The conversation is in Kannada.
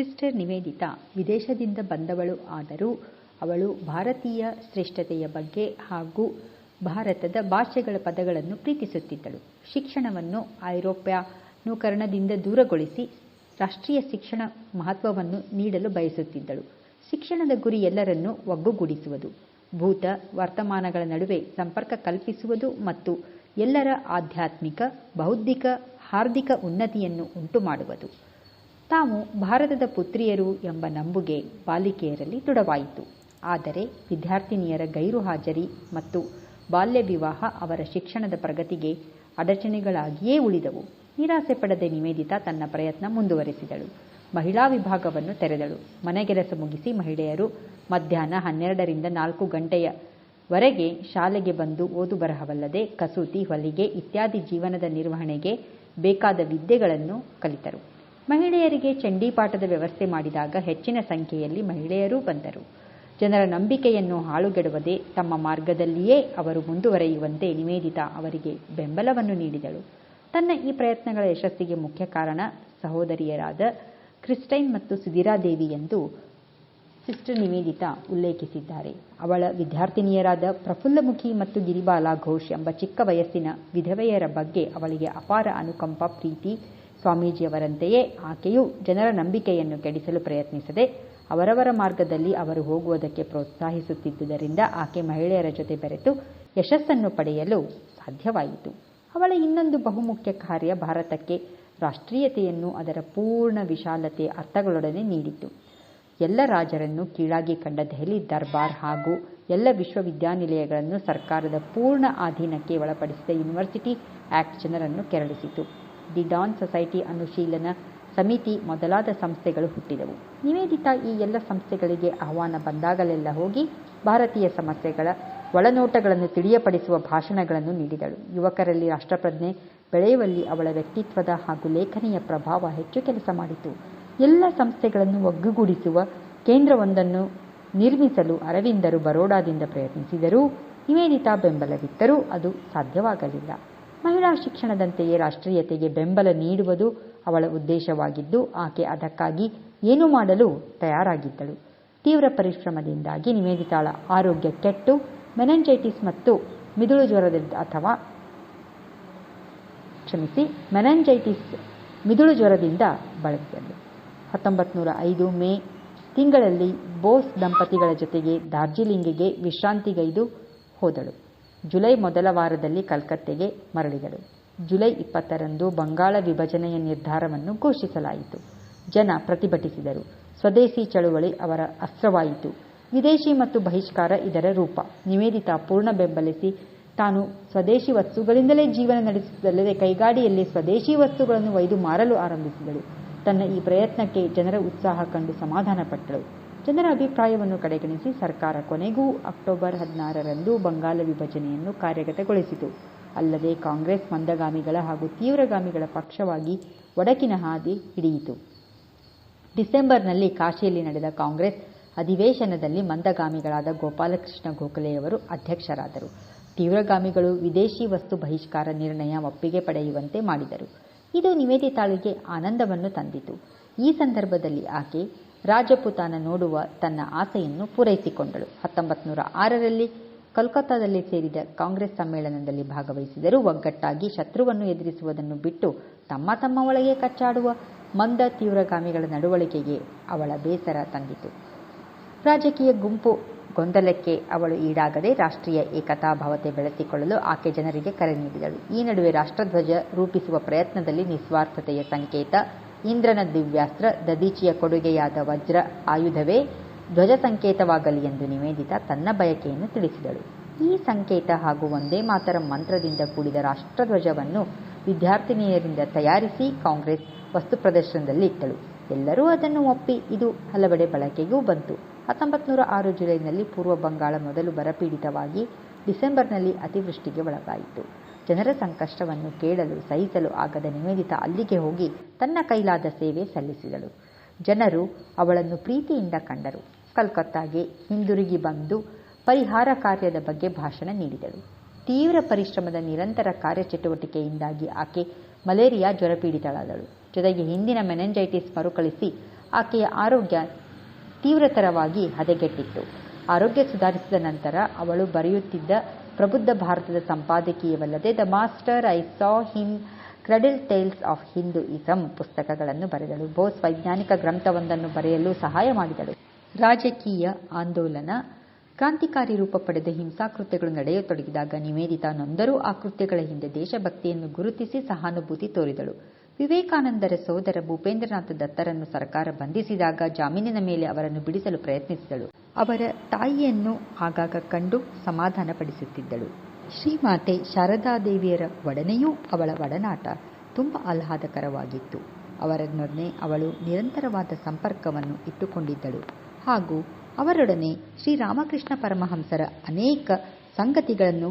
ಸಿಸ್ಟರ್ ನಿವೇದಿತಾ ವಿದೇಶದಿಂದ ಬಂದವಳು ಆದರೂ ಅವಳು ಭಾರತೀಯ ಶ್ರೇಷ್ಠತೆಯ ಬಗ್ಗೆ ಹಾಗೂ ಭಾರತದ ಭಾಷೆಗಳ ಪದಗಳನ್ನು ಪ್ರೀತಿಸುತ್ತಿದ್ದಳು. ಶಿಕ್ಷಣವನ್ನು ಐರೋಪ್ಯಾನುಕರಣದಿಂದ ದೂರಗೊಳಿಸಿ ರಾಷ್ಟ್ರೀಯ ಶಿಕ್ಷಣ ಮಹತ್ವವನ್ನು ನೀಡಲು ಬಯಸುತ್ತಿದ್ದಳು. ಶಿಕ್ಷಣದ ಗುರಿ ಎಲ್ಲರನ್ನೂ ಒಗ್ಗೂಡಿಸುವುದು, ಭೂತ ವರ್ತಮಾನಗಳ ನಡುವೆ ಸಂಪರ್ಕ ಕಲ್ಪಿಸುವುದು ಮತ್ತು ಎಲ್ಲರ ಆಧ್ಯಾತ್ಮಿಕ, ಬೌದ್ಧಿಕ, ಹಾರ್ದಿಕ ಉನ್ನತಿಯನ್ನು ಉಂಟುಮಾಡುವುದು. ತಾವು ಭಾರತದ ಪುತ್ರಿಯರು ಎಂಬ ನಂಬುಗೆ ಬಾಲಿಕೆಯರಲ್ಲಿ ದೃಢವಾಯಿತು. ಆದರೆ ವಿದ್ಯಾರ್ಥಿನಿಯರ ಗೈರು ಹಾಜರಿ ಮತ್ತು ಬಾಲ್ಯ ವಿವಾಹ ಅವರ ಶಿಕ್ಷಣದ ಪ್ರಗತಿಗೆ ಅಡಚಣೆಗಳಾಗಿಯೇ ಉಳಿದವು. ನಿರಾಸೆ ಪಡದೆ ನಿವೇದಿತಾ ತನ್ನ ಪ್ರಯತ್ನ ಮುಂದುವರೆಸಿದಳು. ಮಹಿಳಾ ವಿಭಾಗವನ್ನು ತೆರೆದಳು. ಮನೆಗೆಲಸ ಮುಗಿಸಿ ಮಹಿಳೆಯರು ಮಧ್ಯಾಹ್ನ ಹನ್ನೆರಡರಿಂದ ನಾಲ್ಕು ಗಂಟೆಯವರೆಗೆ ಶಾಲೆಗೆ ಬಂದು ಓದು ಬರಹವಲ್ಲದೆ ಕಸೂತಿ, ಹೊಲಿಗೆ ಇತ್ಯಾದಿ ಜೀವನದ ನಿರ್ವಹಣೆಗೆ ಬೇಕಾದ ವಿದ್ಯೆಗಳನ್ನು ಕಲಿತರು. ಮಹಿಳೆಯರಿಗೆ ಚಂಡೀಪಾಠದ ವ್ಯವಸ್ಥೆ ಮಾಡಿದಾಗ ಹೆಚ್ಚಿನ ಸಂಖ್ಯೆಯಲ್ಲಿ ಮಹಿಳೆಯರೂ ಬಂದರು. ಜನರ ನಂಬಿಕೆಯನ್ನು ಹಾಳುಗೆಡುವುದೇ ತಮ್ಮ ಮಾರ್ಗದಲ್ಲಿಯೇ ಅವರು ಮುಂದುವರೆಯುವಂತೆ ನಿವೇದಿತ ಅವರಿಗೆ ಬೆಂಬಲವನ್ನು ನೀಡಿದಳು. ತನ್ನ ಈ ಪ್ರಯತ್ನಗಳ ಯಶಸ್ಸಿಗೆ ಮುಖ್ಯ ಕಾರಣ ಸಹೋದರಿಯರಾದ ಕ್ರಿಸ್ಟೈನ್ ಮತ್ತು ಸುಧೀರಾದೇವಿ ಎಂದು ಸಿಸ್ಟರ್ ನಿವೇದಿತ ಉಲ್ಲೇಖಿಸಿದ್ದಾರೆ. ಅವಳ ವಿದ್ಯಾರ್ಥಿನಿಯರಾದ ಪ್ರಫುಲ್ಲಮುಖಿ ಮತ್ತು ಗಿರಿಬಾಲಾ ಘೋಷ್ ಎಂಬ ಚಿಕ್ಕ ವಯಸ್ಸಿನ ವಿಧವೆಯರ ಬಗ್ಗೆ ಅವಳಿಗೆ ಅಪಾರ ಅನುಕಂಪ, ಪ್ರೀತಿ ಸ್ವಾಮೀಜಿಯವರಂತೆಯೇ ಆಕೆಯು ಜನರ ನಂಬಿಕೆಯನ್ನು ಕೆಡಿಸಲು ಪ್ರಯತ್ನಿಸದೆ ಅವರವರ ಮಾರ್ಗದಲ್ಲಿ ಅವರು ಹೋಗುವುದಕ್ಕೆ ಪ್ರೋತ್ಸಾಹಿಸುತ್ತಿದ್ದುದರಿಂದ ಆಕೆ ಮಹಿಳೆಯರ ಜೊತೆ ಬೆರೆತು ಯಶಸ್ಸನ್ನು ಪಡೆಯಲು ಸಾಧ್ಯವಾಯಿತು. ಅವಳ ಇನ್ನೊಂದು ಬಹುಮುಖ್ಯ ಕಾರ್ಯ ಭಾರತಕ್ಕೆ ರಾಷ್ಟ್ರೀಯತೆಯನ್ನು ಅದರ ಪೂರ್ಣ ವಿಶಾಲತೆ ಅರ್ಥಗಳೊಡನೆ ನೀಡಿತು ಎಲ್ಲ ರಾಜರನ್ನು ಕೀಳಾಗಿ ಕಂಡ ದೆಹಲಿ ದರ್ಬಾರ್ ಹಾಗೂ ಎಲ್ಲ ವಿಶ್ವವಿದ್ಯಾನಿಲಯಗಳನ್ನು ಸರ್ಕಾರದ ಪೂರ್ಣ ಅಧೀನಕ್ಕೆ ಒಳಪಡಿಸಿದ ಯೂನಿವರ್ಸಿಟಿ ಆಕ್ಟ್ ಜನರನ್ನು ಕೆರಳಿಸಿತು. The Dawn society Anushilan Samiti ಮೊದಲಾದ ಸಂಸ್ಥೆಗಳು ಹುಟ್ಟಿದವು. ನಿವೇದಿತಾ ಈ ಎಲ್ಲ ಸಂಸ್ಥೆಗಳಿಗೆ ಆಹ್ವಾನ ಬಂದಾಗಲೆಲ್ಲ ಹೋಗಿ ಭಾರತೀಯ ಸಮಸ್ಯೆಗಳ ಒಳನೋಟಗಳನ್ನು ತಿಳಿಯಪಡಿಸುವ ಭಾಷಣಗಳನ್ನು ನೀಡಿದಳು. ಯುವಕರಲ್ಲಿ ರಾಷ್ಟ್ರಪ್ರಜ್ಞೆ ಬೆಳೆಯುವಲ್ಲಿ ಅವಳ ವ್ಯಕ್ತಿತ್ವದ ಹಾಗೂ ಲೇಖನಿಯ ಪ್ರಭಾವ ಹೆಚ್ಚು ಕೆಲಸ ಮಾಡಿತು. ಎಲ್ಲ ಸಂಸ್ಥೆಗಳನ್ನು ಒಗ್ಗೂಡಿಸುವ ಕೇಂದ್ರವೊಂದನ್ನು ನಿರ್ಮಿಸಲು ಅರವಿಂದರು ಬರೋಡಾದಿಂದ ಪ್ರಯತ್ನಿಸಿದರೂ. ನಿವೇದಿತಾ ಬೆಂಬಲವಿತ್ತರೂ ಅದು ಸಾಧ್ಯವಾಗಲಿಲ್ಲ. ಮಹಿಳಾ ಶಿಕ್ಷಣದಂತೆಯೇ ರಾಷ್ಟ್ರೀಯತೆಗೆ ಬೆಂಬಲ ನೀಡುವುದು ಅವಳ ಉದ್ದೇಶವಾಗಿದ್ದು, ಆಕೆ ಅದಕ್ಕಾಗಿ ಏನು ಮಾಡಲು ತಯಾರಾಗಿದ್ದಳು. ತೀವ್ರ ಪರಿಶ್ರಮದಿಂದಾಗಿ ನಿವೇದಿತಾಳ ಆರೋಗ್ಯ ಕೆಟ್ಟು, ಮೆನಂಜೈಟಿಸ್ ಮತ್ತು ಮಿದುಳು ಜ್ವರದಿಂದ ಅಥವಾ ಕ್ಷಮಿಸಿ, ಮೆನಂಜೈಟಿಸ್ ಮಿದುಳು ಜ್ವರದಿಂದ ಬಳಲಿದಳು ಹತ್ತೊಂಬತ್ತು ನೂರ ಐದು ಮೇ ತಿಂಗಳಲ್ಲಿ ಬೋಸ್ ದಂಪತಿಗಳ ಜೊತೆಗೆ ದಾರ್ಜಿಲಿಂಗ್ಗೆ ವಿಶ್ರಾಂತಿಗೈದು ಹೋದಳು. ಜುಲೈ ಮೊದಲ ವಾರದಲ್ಲಿ ಕಲ್ಕತ್ತೆಗೆ ಮರಳಿದರು. ಜುಲೈ ಇಪ್ಪತ್ತರಂದು ಬಂಗಾಳ ವಿಭಜನೆಯ ನಿರ್ಧಾರವನ್ನು ಘೋಷಿಸಲಾಯಿತು. ಜನ ಪ್ರತಿಭಟಿಸಿದರು. ಸ್ವದೇಶಿ ಚಳುವಳಿ ಅವರ ಅಸ್ತ್ರವಾಯಿತು. ವಿದೇಶಿ ಮತ್ತು ಬಹಿಷ್ಕಾರ ಇದರ ರೂಪ. ನಿವೇದಿತಾ ಪೂರ್ಣ ಬೆಂಬಲಿಸಿ ತಾನು ಸ್ವದೇಶಿ ವಸ್ತುಗಳಿಂದಲೇ ಜೀವನ ನಡೆಸುವುದಲ್ಲದೆ ಕೈಗಾಡಿಯಲ್ಲಿ ಸ್ವದೇಶಿ ವಸ್ತುಗಳನ್ನು ಒಯ್ದು ಮಾರಲು ಆರಂಭಿಸಿದಳು. ತನ್ನ ಈ ಪ್ರಯತ್ನಕ್ಕೆ ಜನರ ಉತ್ಸಾಹ ಕಂಡು ಸಮಾಧಾನಪಟ್ಟಳು. ಜನರ ಅಭಿಪ್ರಾಯವನ್ನು ಕಡೆಗಣಿಸಿ ಸರ್ಕಾರ ಕೊನೆಗೂ ಅಕ್ಟೋಬರ್ ಹದಿನಾರರಂದು ಬಂಗಾಲ ವಿಭಜನೆಯನ್ನು ಕಾರ್ಯಗತಗೊಳಿಸಿತು. ಅಲ್ಲದೆ ಕಾಂಗ್ರೆಸ್ ಮಂದಗಾಮಿಗಳ ಹಾಗೂ ತೀವ್ರಗಾಮಿಗಳ ಪಕ್ಷವಾಗಿ ಒಡಕಿನ ಹಾದಿ ಹಿಡಿಯಿತು. ಡಿಸೆಂಬರ್ನಲ್ಲಿ ಕಾಶಿಯಲ್ಲಿ ನಡೆದ ಕಾಂಗ್ರೆಸ್ ಅಧಿವೇಶನದಲ್ಲಿ ಮಂದಗಾಮಿಗಳಾದ ಗೋಪಾಲಕೃಷ್ಣ ಗೋಖಲೆಯವರು ಅಧ್ಯಕ್ಷರಾದರು. ತೀವ್ರಗಾಮಿಗಳು ವಿದೇಶಿ ವಸ್ತು ಬಹಿಷ್ಕಾರ ನಿರ್ಣಯ ಒಪ್ಪಿಗೆ ಪಡೆಯುವಂತೆ ಮಾಡಿದರು. ಇದು ನಿವೇದಿತಾಳಿಗೆ ಆನಂದವನ್ನು ತಂದಿತು. ಈ ಸಂದರ್ಭದಲ್ಲಿ ಆಕೆ ರಾಜಪುತಾನ ನೋಡುವ ತನ್ನ ಆಸೆಯನ್ನು ಪೂರೈಸಿಕೊಂಡಳು. ಹತ್ತೊಂಬತ್ತು ನೂರ ಆರರಲ್ಲಿ ಕೋಲ್ಕತ್ತಾದಲ್ಲಿ ಸೇರಿದ ಕಾಂಗ್ರೆಸ್ ಸಮ್ಮೇಳನದಲ್ಲಿ ಭಾಗವಹಿಸಿದರೂ ಒಗ್ಗಟ್ಟಾಗಿ ಶತ್ರುವನ್ನು ಎದುರಿಸುವುದನ್ನು ಬಿಟ್ಟು ತಮ್ಮ ತಮ್ಮ ಒಳಗೆ ಕಚ್ಚಾಡುವ ಮಂದ ತೀವ್ರಗಾಮಿಗಳ ನಡವಳಿಕೆಗೆ ಅವಳ ಬೇಸರ ತಂದಿತು. ರಾಜಕೀಯ ಗುಂಪು ಗೊಂದಲಕ್ಕೆ ಅವಳು ಈಡಾಗದೆ ರಾಷ್ಟ್ರೀಯ ಏಕತಾ ಭಾವತೆ ಬೆಳೆಸಿಕೊಳ್ಳಲು ಆಕೆ ಜನರಿಗೆ ಕರೆ ನೀಡಿದಳು. ಈ ನಡುವೆ ರಾಷ್ಟ್ರಧ್ವಜ ರೂಪಿಸುವ ಪ್ರಯತ್ನದಲ್ಲಿ ನಿಸ್ವಾರ್ಥತೆಯ ಸಂಕೇತ ಇಂದ್ರನ ದಿವ್ಯಾಸ್ತ್ರ ದದೀಚಿಯ ಕೊಡುಗೆಯಾದ ವಜ್ರ ಆಯುಧವೇ ಧ್ವಜ ಸಂಕೇತವಾಗಲಿ ಎಂದು ನಿವೇದಿತ ತನ್ನ ಬಯಕೆಯನ್ನು ತಿಳಿಸಿದಳು. ಈ ಸಂಕೇತ ಹಾಗೂ ಒಂದೇ ಮಾತರ ಮಂತ್ರದಿಂದ ಕೂಡಿದ ರಾಷ್ಟ್ರಧ್ವಜವನ್ನು ವಿದ್ಯಾರ್ಥಿನಿಯರಿಂದ ತಯಾರಿಸಿ ಕಾಂಗ್ರೆಸ್ ವಸ್ತು ಪ್ರದರ್ಶನದಲ್ಲಿ ಇಟ್ಟಳು. ಎಲ್ಲರೂ ಅದನ್ನು ಒಪ್ಪಿ ಇದು ಹಲವೆಡೆ ಬಳಕೆಗೂ ಬಂತು. ಹತ್ತೊಂಬತ್ತು ನೂರ ಆರು ಜುಲೈನಲ್ಲಿ ಪೂರ್ವ ಬಂಗಾಳ ಮೊದಲು ಬರಪೀಡಿತವಾಗಿ ಡಿಸೆಂಬರ್ನಲ್ಲಿ ಅತಿವೃಷ್ಟಿಗೆ ಒಳಗಾಯಿತು. ಜನರ ಸಂಕಷ್ಟವನ್ನು ಕೇಳಲು, ಸಹಿಸಲು ಆಗದ ನಿವೇದಿತಾ ಅಲ್ಲಿಗೆ ಹೋಗಿ ತನ್ನ ಕೈಲಾದ ಸೇವೆ ಸಲ್ಲಿಸಿದಳು. ಜನರು ಅವಳನ್ನು ಪ್ರೀತಿಯಿಂದ ಕಂಡರು. ಕಲ್ಕತ್ತಾಗೆ ಹಿಂದಿರುಗಿ ಬಂದು ಪರಿಹಾರ ಕಾರ್ಯದ ಬಗ್ಗೆ ಭಾಷಣ ನೀಡಿದಳು. ತೀವ್ರ ಪರಿಶ್ರಮದ ನಿರಂತರ ಕಾರ್ಯಚಟುವಟಿಕೆಯಿಂದಾಗಿ ಆಕೆ ಮಲೇರಿಯಾ ಜ್ವರಪೀಡಿತಳಾದಳು. ಜೊತೆಗೆ ಹಿಂದಿನ ಮೆನೆಂಜೈಟಿಸ್ ಮರುಕಳಿಸಿ ಆಕೆಯ ಆರೋಗ್ಯ ತೀವ್ರತರವಾಗಿ ಹದಗೆಟ್ಟಿತ್ತು. ಆರೋಗ್ಯ ಸುಧಾರಿಸಿದ ನಂತರ ಅವಳು ಬರೆಯುತ್ತಿದ್ದ ಪ್ರಬುದ್ಧ ಭಾರತದ ಸಂಪಾದಕೀಯವಲ್ಲದೆ the master I saw him cradle tales of Hinduism ಪುಸ್ತಕಗಳನ್ನು ಬರೆದಳು. ಬೋಸ್ ವೈಜ್ಞಾನಿಕ ಗ್ರಂಥವೊಂದನ್ನು ಬರೆಯಲು ಸಹಾಯ ಮಾಡಿದಳು. ರಾಜಕೀಯ ಆಂದೋಲನ, ಕ್ರಾಂತಿಕಾರಿ ರೂಪ ಪಡೆದ ಹಿಂಸಾಕೃತ್ಯಗಳು ನಡೆಯತೊಡಗಿದಾಗ ನಿವೇದಿತಾ ನೊಂದರೂ ಆ ಕೃತ್ಯಗಳ ಹಿಂದೆ ದೇಶಭಕ್ತಿಯನ್ನು ಗುರುತಿಸಿ ಸಹಾನುಭೂತಿ ತೋರಿದಳು. ವಿವೇಕಾನಂದರ ಸೋದರ ಭೂಪೇಂದ್ರನಾಥ ದತ್ತರನ್ನು ಸರ್ಕಾರ ಬಂಧಿಸಿದಾಗ ಜಾಮೀನಿನ ಮೇಲೆ ಅವರನ್ನು ಬಿಡಿಸಲು ಪ್ರಯತ್ನಿಸಿದಳು. ಅವರ ತಾಯಿಯನ್ನು ಆಗಾಗ ಕಂಡು ಸಮಾಧಾನಪಡಿಸುತ್ತಿದ್ದಳು. ಶ್ರೀಮಾತೆ ಶಾರದಾದೇವಿಯರ ಒಡನೆಯೂ ಅವಳ ಒಡನಾಟ ತುಂಬ ಆಹ್ಲಾದಕರವಾಗಿತ್ತು. ಅವರನ್ನೊಡನೆ ಅವಳು ನಿರಂತರವಾದ ಸಂಪರ್ಕವನ್ನು ಇಟ್ಟುಕೊಂಡಿದ್ದಳು. ಹಾಗೂ ಅವರೊಡನೆ ಶ್ರೀರಾಮಕೃಷ್ಣ ಪರಮಹಂಸರ ಅನೇಕ ಸಂಗತಿಗಳನ್ನು